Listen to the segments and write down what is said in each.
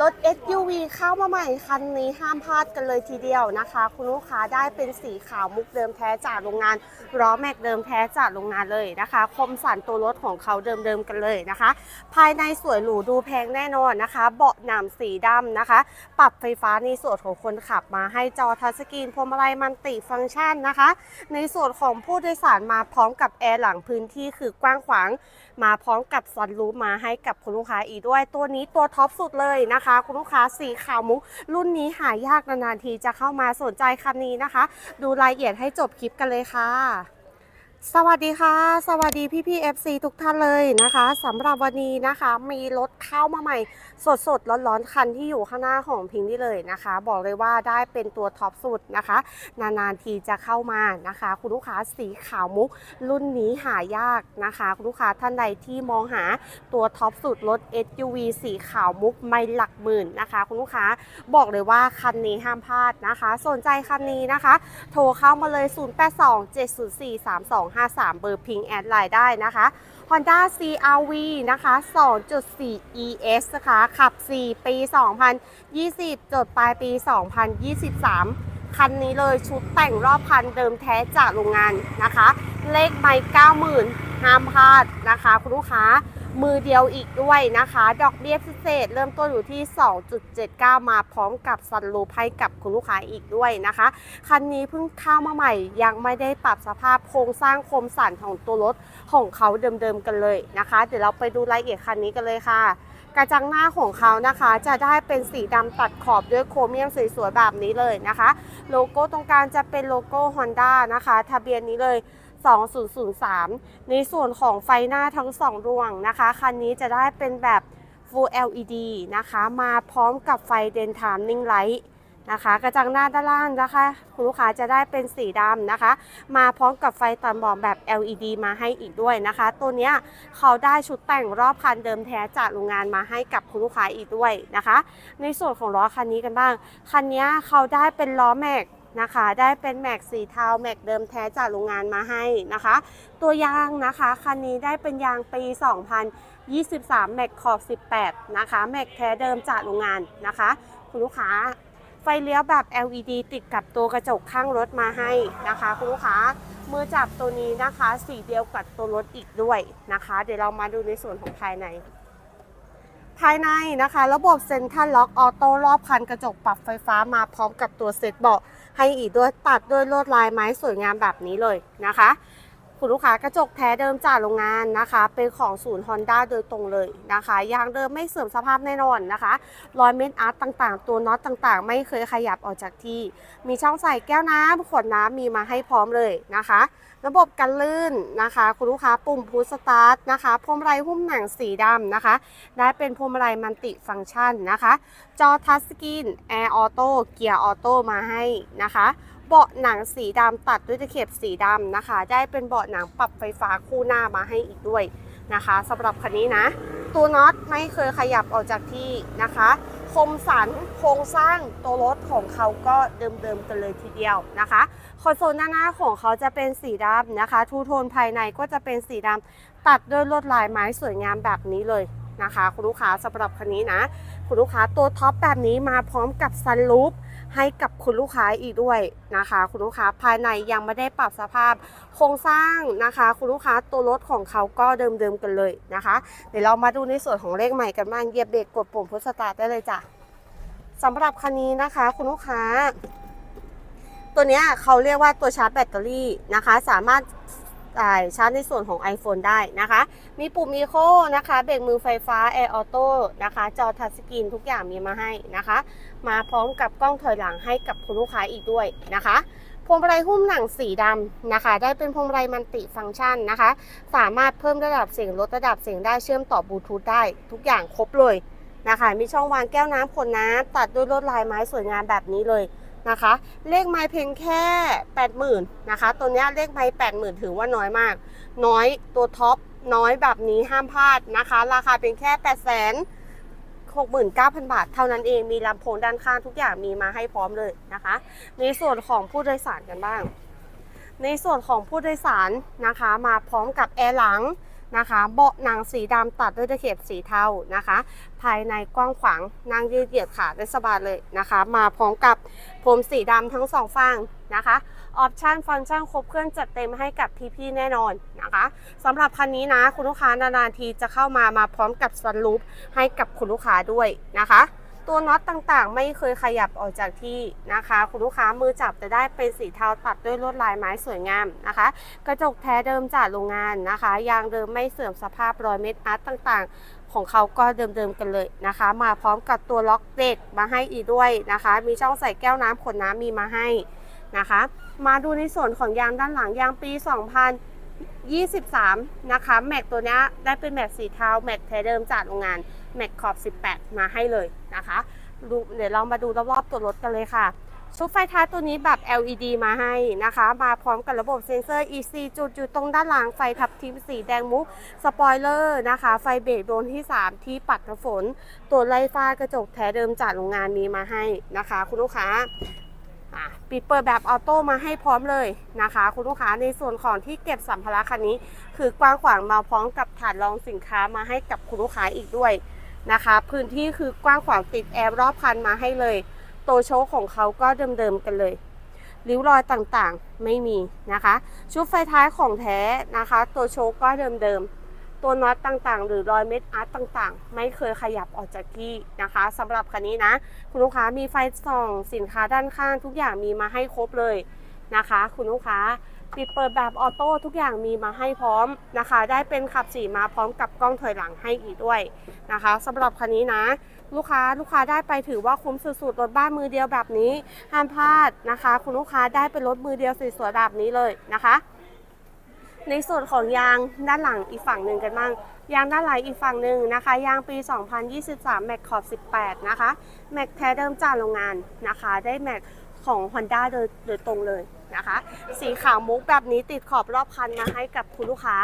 รถ SUV เข้ามาใหม่คันนี้ห้ามพลาดกันเลยทีเดียวนะคะ คุณลูกค้าได้เป็นสีขาวมุกเดิมแท้จากโรงงานล้อแม็กเดิมแท้จากโรงงานเลยนะคะ คมสันตัวรถของเขาเดิมๆกันเลยนะคะ ภายในสวยหรูดูแพงแน่นอนนะคะ เบาะหนามสีดำนะคะ ปรับไฟฟ้าในส่วนของคนขับมาให้จอทัชสกรีนพวงมาลัยมันติฟังก์ชันนะคะ ในส่วนของผู้โดยสารมาพร้อมกับแอร์หลังพื้นที่คือกว้างขวางมาพร้อมกับซันรูฟมาให้กับคุณลูกค้าอีกด้วย ตัวนี้ตัวท็อปสุดเลยนะคะคุณลูกค้าสีขาวมุก รุ่นนี้หายากนานๆทีจะเข้ามาสนใจคันนี้นะคะ ดูรายละเอียดให้จบคลิปกันเลยค่ะ สวัสดีค่ะ สวัสดีพี่พี่ๆ FC ทุกท่านเลยนะคะสำหรับวันนี้นะคะมีรถเข้ามาใหม่ สดสดๆร้อนๆคันที่อยู่ข้างหน้าของพิงนี่เลยนะคะ บอกเลยว่าได้เป็นตัวท็อปสุดนะคะ นานๆทีจะเข้ามานะคะ คุณลูกค้าสีขาวมุก รุ่นนี้หายากนะคะ คุณลูกค้าท่านใดที่มองหาตัวท็อปสุดรถ SUV สีขาวมุกไม่หลักหมื่นนะคะ คุณลูกค้าบอกเลยว่าคันนี้ห้ามพลาดนะคะ สนใจคันนี้นะคะ โทรเข้ามาเลย253 เบอร์พิงแอดไลน์ได้นะคะ Honda CRV นะคะ 2.4 ES นะคะ ขับ 4 ปี 2020 จดปลายปี 2023 คันนี้เลยชุดแต่งรอบคันเดิมแท้จากโรงงานนะคะ เลขไม่90,000 ห้ามพลาดนะคะ คุณลูกค้า มือเดียวอีกด้วยนะคะ ดอกเบี้ยพิเศษ เริ่มต้นอยู่ที่ 2.79 มาพร้อมกับซันรูปให้กับคุณลูกค้าอีกด้วยนะคะ คันนี้เพิ่งเข้ามาใหม่ ยังไม่ได้ปรับสภาพโครงสร้างคมสันของตัวรถของเขาเดิมๆกันเลยนะคะ เดี๋ยวเราไปดูรายละเอียดคันนี้กันเลยค่ะ กระจังหน้าของเขานะคะ จะได้เป็นสีดำตัดขอบด้วยโครเมียมสวยๆแบบนี้เลยนะคะ โลโก้ตรงกลางจะเป็นโลโก้ Honda นะคะ ทะเบียนนี้เลย 2003 ในส่วนของไฟหน้าทั้ง 2 ดวงนะคะ คันนี้จะได้เป็นแบบ Full LED นะคะ มาพร้อมกับไฟเดนทามนิ่งไลท์นะคะ กระจังหน้าด้านล่างนะคะ คุณลูกค้าจะได้เป็นสีดำนะคะ มาพร้อมกับไฟตัดหมอกแบบ LED มาให้อีกด้วยนะคะ ตัวเนี้ยเขาได้ชุดแต่งรอบคันเดิมแท้จากโรงงานมาให้กับคุณลูกค้าอีกด้วยนะคะ ในส่วนของล้อคันนี้กันบ้าง คันนี้เขาได้เป็นล้อแม็ก นะคะ ได้เป็นแม็กสีเทาแม็กเดิมแท้จากโรงงานมาให้นะคะ ตัวยางนะคะคันนี้ได้เป็นยางปี 2023 แม็กขอบ 18 นะคะแม็กแท้เดิมจากโรงงานนะคะ คุณลูกค้าไฟเลี้ยวแบบ LED ติดกับตัวกระจกข้างรถมาให้นะคะ คุณลูกค้ามือจับตัวนี้นะคะ สีเดียวกับตัวรถอีกด้วยนะคะ เดี๋ยวเรามาดูในส่วนของภายใน ภายในนะคะ ระบบเซ็นทรัลล็อกออโต้รอบคันกระจกปรับไฟฟ้ามาพร้อมกับตัวเซตเบาะ ให้อีกด้วยตัดด้วยลวดลายไม้สวยงามแบบนี้เลยนะคะ คุณลูกค้ากระจกแท้เดิมจากโรงงานนะคะ เป็นของศูนย์ Honda โดยตรงเลยนะคะยางเดิมไม่เสื่อมสภาพแน่นอนนะคะรอยเม็ดอาร์ตต่างๆ ตัวน็อตต่างๆ ไม่เคยขยับออกจากที่ มีช่องใส่แก้วน้ำขวดน้ำมีมาให้พร้อมเลยนะคะ ระบบกันลื่นนะคะ คุณลูกค้าปุ่มพุชสตาร์ทนะคะพวงมาลัยหุ้มหนังสีดำนะคะ ได้เป็นพวงมาลัยมันติฟังก์ชันนะคะ จอทัชสกรีนแอร์ออโต้เกียร์ออโต้มาให้นะคะ เบาะหนังสีดำตัดด้วยตะเข็บสีดำนะคะ ได้เป็นเบาะหนังปรับไฟฟ้าคู่หน้ามาให้อีกด้วยนะคะสำหรับคันนี้นะ ตัวน็อตไม่เคยขยับออกจากที่นะคะ คมสันโครงสร้างตัวรถของเขาก็เดิมๆกันเลยทีเดียวนะคะคอนโซลหน้าหน้าของเขาจะเป็นสีดำนะคะ ทูโทนภายในก็จะเป็นสีดำตัดด้วยลวดลายไม้สวยงามแบบนี้เลยนะคะ คุณลูกค้าสำหรับคันนี้นะ คุณลูกค้าตัวท็อปแบบนี้มาพร้อมกับซันรูฟ ให้กับคุณลูกค้าอีกด้วยนะคะ คุณลูกค้าภายในยังไม่ได้ปรับสภาพโครงสร้างนะคะ คุณลูกค้าตัวรถของเขาก็เดิมๆกันเลยนะคะ เดี๋ยวเรามาดูในส่วนของเลขใหม่กันบ้างเหยียบเบรกกดปุ่มพุชสตาร์ทได้เลยจ้ะสำหรับคันนี้นะคะ คุณลูกค้า ตัวเนี้ยเขาเรียกว่าตัวชาร์จแบตเตอรี่นะคะ สามารถ จ่ายชาร์จในส่วนของ iPhone ได้นะคะ มีปุ่ม Eco นะคะ เบรกมือไฟฟ้า Air Auto นะคะ จอทัชสกรีนทุกอย่างมีมาให้นะคะ มาพร้อมกับกล้องถอยหลังให้กับคุณลูกค้าอีกด้วยนะคะพวงมาลัยหุ้มหนังสีดำนะคะ ได้เป็นพวงมาลัยมันติฟังก์ชันนะคะ สามารถเพิ่มระดับเสียงลดระดับเสียงได้เชื่อมต่อบลูทูธได้ทุกอย่างครบเลยนะคะ มีช่องวางแก้วน้ำขวดน้ำตัดด้วยลวดลายไม้สวยงามแบบนี้เลย นะคะ เลขไม้เพียงแค่ 80,000นะคะ ตัวนี้เลขไม้80,000 ถือว่าน้อยมาก น้อยตัวท็อปน้อยแบบนี้ห้ามพลาดนะคะ ราคาเพียงแค่8 6 9 0 0 0 บาท เท่านั้นเองมีลำโพงด้านข้างทุกอย่างมีมาให้พร้อมเลยนะคะ ในส่วนของผู้โดยสารกันบ้าง ในส่วนของผู้โดยสารนะคะ มาพร้อมกับแอร์หลัง นะคะเบาะหนังสีดำตัดด้วยตะเข็บสีเทานะคะ ภายในกว้างขวางนั่งยืดเหยียดขาได้สบายเลยนะคะ มาพร้อมกับผมสีดำทั้งสองฝั่งนะคะออปชันฟังก์ชันครบเครื่องจัดเต็มให้กับพี่ๆแน่นอนนะคะสำหรับคันนี้นะคุณลูกค้านานๆทีจะเข้ามามาพร้อมกับสลูปให้กับคุณลูกค้าด้วยนะคะ ตัวน็อตต่างๆ ไม่เคยขยับออกจากที่นะคะ คุณลูกค้ามือจับจะได้เป็นสีเทาตัดด้วยลวดลายไม้สวยงามนะคะ กระจกแท้เดิมจากโรงงานนะคะ ยางเดิมไม่เสื่อมสภาพรอยเม็ดอาร์ตต่างๆ ของเขาก็เดิมๆกันเลยนะคะ มาพร้อมกับตัวล็อกเด็กมาให้อีกด้วยนะคะ มีช่องใส่แก้วน้ำขวดน้ำมีมาให้นะคะ มาดูในส่วนของยางด้านหลังยางปี 2023 นะคะ แม็กตัวนี้ได้เป็นแม็กสีเทาแม็กแท้เดิมจากโรงงาน แม็กขอบ 18 มาให้เลยนะคะดูเดี๋ยวเรามาดูรอบๆตัวรถกันเลยค่ะ ชุดไฟท้ายตัวนี้แบบ LED มาให้นะคะ มาพร้อมกับระบบเซ็นเซอร์ EC จุดอยู่ตรงด้านหลังไฟทับทิมสีแดงมุก สปอยเลอร์นะคะ ไฟเบรกโดนที่ 3 ที่ปัดน้ำฝน ตัวไล่ฟ้ากระจกแท้เดิมจากโรงงานมีมาให้นะคะ คุณลูกค้าปิดเปิดแบบออโต้มาให้พร้อมเลยนะคะ คุณลูกค้าในส่วนของที่เก็บสัมภาระคันนี้ คือกว้างขวางมาพร้อมกับถาดรองสินค้ามาให้กับคุณลูกค้าอีกด้วย นะคะ พื้นที่คือกว้างขวางติดแอร์รอบคันมาให้เลยตัวโชของเขาก็เดิมๆกันเลยริ้วรอยต่างๆไม่มีนะคะ ชุดไฟท้ายของแท้นะคะ ตัวโชว์ก็เดิมๆ ตัวน็อตต่างๆ หรือรอยเม็ดอาร์ตต่างๆ ไม่เคยขยับออกจากที่นะคะสำหรับคันนี้นะ คุณลูกค้ามีไฟส่องสินค้าด้านข้างทุกอย่างมีมาให้ครบเลยนะคะ คุณลูกค้า ปิดเปิดแบบออโต้ทุกอย่างมีมาให้พร้อมนะคะ ได้เป็นขับสีมาพร้อมกับกล้องถอยหลังให้อีกด้วยนะคะสำหรับคันนี้นะ ลูกค้าลูกค้าได้ไปถือว่าคุ้มสุดๆรถบ้านมือเดียวแบบนี้ห้ามพลาดนะคะ คุณลูกค้าได้เป็นรถมือเดียวสวยๆแบบนี้เลยนะคะ ในส่วนของยางด้านหลังอีกฝั่งหนึ่งกันบ้างยางด้านหลังอีกฝั่งหนึ่งนะคะ ยางปี 2023 แม็กขอบ 18 นะคะ แม็กแท้เดิมจากโรงงานนะคะ ได้แม็กของ Honda โดยโดยตรงเลย นะคะ สีขาวมุกแบบนี้ติดขอบรอบคันมาให้กับคุณลูกค้า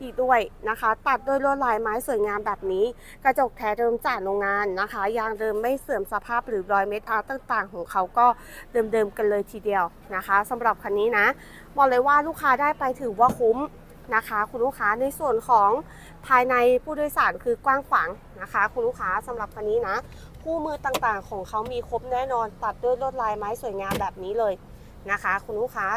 อีกด้วยนะคะ ตัดด้วยลวดลายไม้สวยงามแบบนี้ กระจกแท้เดิมจากโรงงานนะคะยางเดิมไม่เสื่อมสภาพหรือรอยเม็ดอาร์ตต่างๆ ของเขาก็เดิมๆกันเลยทีเดียวนะคะสำหรับคันนี้นะบอกเลยว่าลูกค้าได้ไปถือว่าคุ้มนะคะ คุณลูกค้าในส่วนของภายในผู้โดยสารคือกว้างขวางนะคะ คุณลูกค้าสำหรับคันนี้นะคู่มือต่างๆ ของเขามีครบแน่นอน ตัดด้วยลวดลายไม้สวยงามแบบนี้เลย นะคะ คุณลูกค้า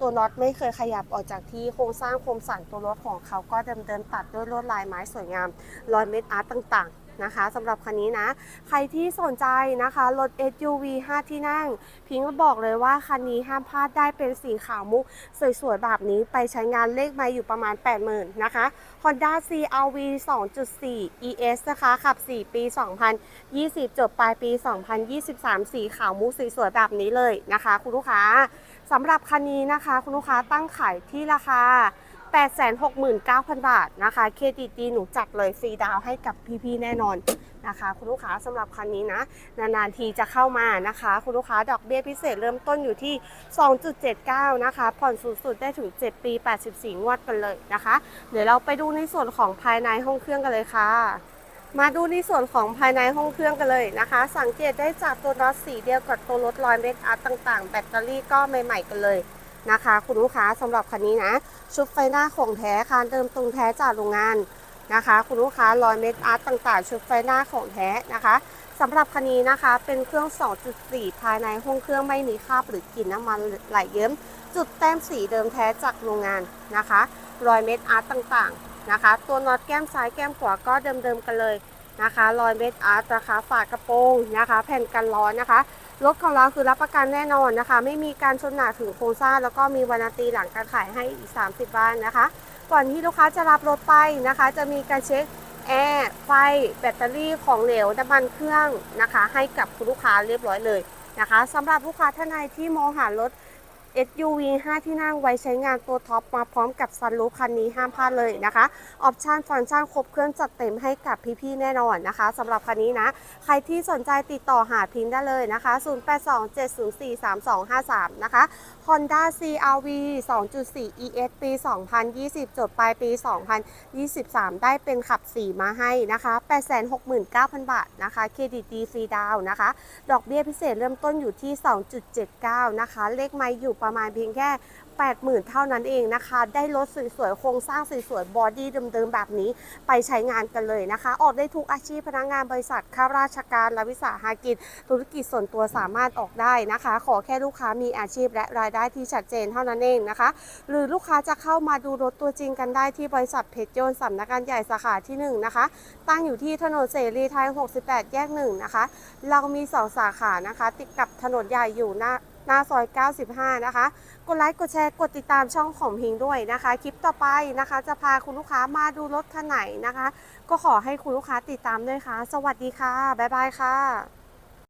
ตัวน็อตไม่เคยขยับออกจากที่โครงสร้างโครงสั่นตัวรถของเขาก็เดิมๆตัดด้วยลวดลายไม้สวยงามรอยเม็ดอาร์ตต่างๆ นะคะสำหรับคันนี้นะ ใครที่สนใจนะคะรถ SUV 5 ที่นั่ง พิงก็บอกเลยว่าคันนี้ห้ามพลาดได้เป็นสีขาวมุก สวยๆแบบนี้ไปใช้งานเลขไมาอยู่ประมาณ 80,000นะคะ Honda CRV 2.4 ES นะคะขับ 4 ปี 2020 จบปลายปี 2023 สีขาวมุกสวยๆแบบนี้เลยนะคะ คุณลูกค้าสำหรับคันนี้นะคะ คุณลูกค้าตั้งขายที่ราคา 869,000 บาทนะคะเครดิตดีหนูจัดเลยฟรีดาวให้กับพี่ๆแน่นอนนะคะ คุณลูกค้าสำหรับคันนี้นะ นานๆทีจะเข้ามานะคะ คุณลูกค้าดอกเบี้ยพิเศษเริ่มต้นอยู่ที่ 2.79 นะคะ ผ่อนสูงสุดได้ถึง 7 ปี 84 งวดกันเลยนะคะ เดี๋ยวเราไปดูในส่วนของภายในห้องเครื่องกันเลยค่ะมาดูในส่วนของภายในห้องเครื่องกันเลยนะคะ สังเกตได้จากตัวน็อตสีเดียวกับตัวรถลอยเมกอาร์ตต่างๆ แบตเตอรี่ก็ใหม่ ๆ กันเลย นะคะ คุณลูกค้าสำหรับคันนี้นะ ชุดไฟหน้าของแท้คานเดิมตรงแท้จากโรงงานนะคะ คุณลูกค้ารอยเม็ดอาร์ตต่างๆ ชุดไฟหน้าของแท้นะคะสำหรับคันนี้นะคะเป็นเครื่อง 2.4 ภายในห้องเครื่องไม่มีคราบหรือกลิ่นน้ำมันไหลเยิ้ม จุดแต้มสีเดิมแท้จากโรงงานนะคะ รอยเม็ดอาร์ตต่างๆนะคะ ตัวน็อตแก้มซ้ายแก้มขวาก็เดิมๆกันเลยนะคะ รอยเม็ดอาร์ตนะคะฝากระโปรงนะคะ แผ่นกันร้อนนะคะ รถของเราคือรับประกันแน่นอนนะคะ ไม่มีการชนหนาถึงโครงสร้างแล้วก็มีวารันตีหลังการขายให้อีก 30 วันนะคะ ก่อนที่ลูกค้าจะรับรถไปนะคะ จะมีการเช็คแอร์ไฟ แบตเตอรี่ของเหลวน้ำมันเครื่องนะคะ ให้กับคุณลูกค้าเรียบร้อยเลยนะคะสำหรับลูกค้าท่านใดที่มองหารถ SUV 5 ที่นั่งไว้ใช้งานตัวท็อปมาพร้อมกับซันรูฟคันนี้ห้ามพลาดเลยนะคะ ออปชันฟังก์ชันครบเครื่องจัดเต็มให้กับพี่ๆแน่นอนนะคะสำหรับคันนี้นะ ใครที่สนใจติดต่อหาพินได้เลยนะคะ 0827043253 นะคะ Honda CRV 2.4 ES ปี 2020 จดปลายปี 2023 ได้เป็นขับ 4 มาให้นะคะ 869,000 บาทนะคะเครดิตดีฟรีดาวน์นะคะ ดอกเบี้ยพิเศษเริ่มต้นอยู่ที่ 2.79 นะคะ เลขไม้อยู่ประมาณเพียงแค่ 80,000 เท่านั้นเองนะคะ ได้รถสวยๆ โครงสร้างสวยๆ บอดี้เดิมๆ แบบนี้ไปใช้งานกันเลยนะคะ ออกได้ทุกอาชีพพนักงานบริษัทข้าราชการและวิสาหกิจ ธุรกิจส่วนตัวสามารถออกได้นะคะ ขอแค่ลูกค้ามีอาชีพและรายได้ที่ชัดเจนเท่านั้นเองนะคะ หรือลูกค้าจะเข้ามาดูรถตัวจริงกันได้ที่บริษัทเพชรยนต์สำนักงานใหญ่สาขาที่ 1 นะคะ ตั้งอยู่ที่ถนนเสรีไทย 68 แยก 1 นะคะ เรามี 2 สาขานะคะ ติดกับถนนใหญ่อยู่หน้า หน้าซอย 95 นะคะ กดไลค์ กดแชร์ กดติดตามช่องของพิงด้วยนะคะ คลิปต่อไปนะคะ จะพาคุณลูกค้ามาดูรถคันไหนนะคะ ก็ขอให้คุณลูกค้าติดตามด้วยค่ะ สวัสดีค่ะ บ๊ายบายค่ะ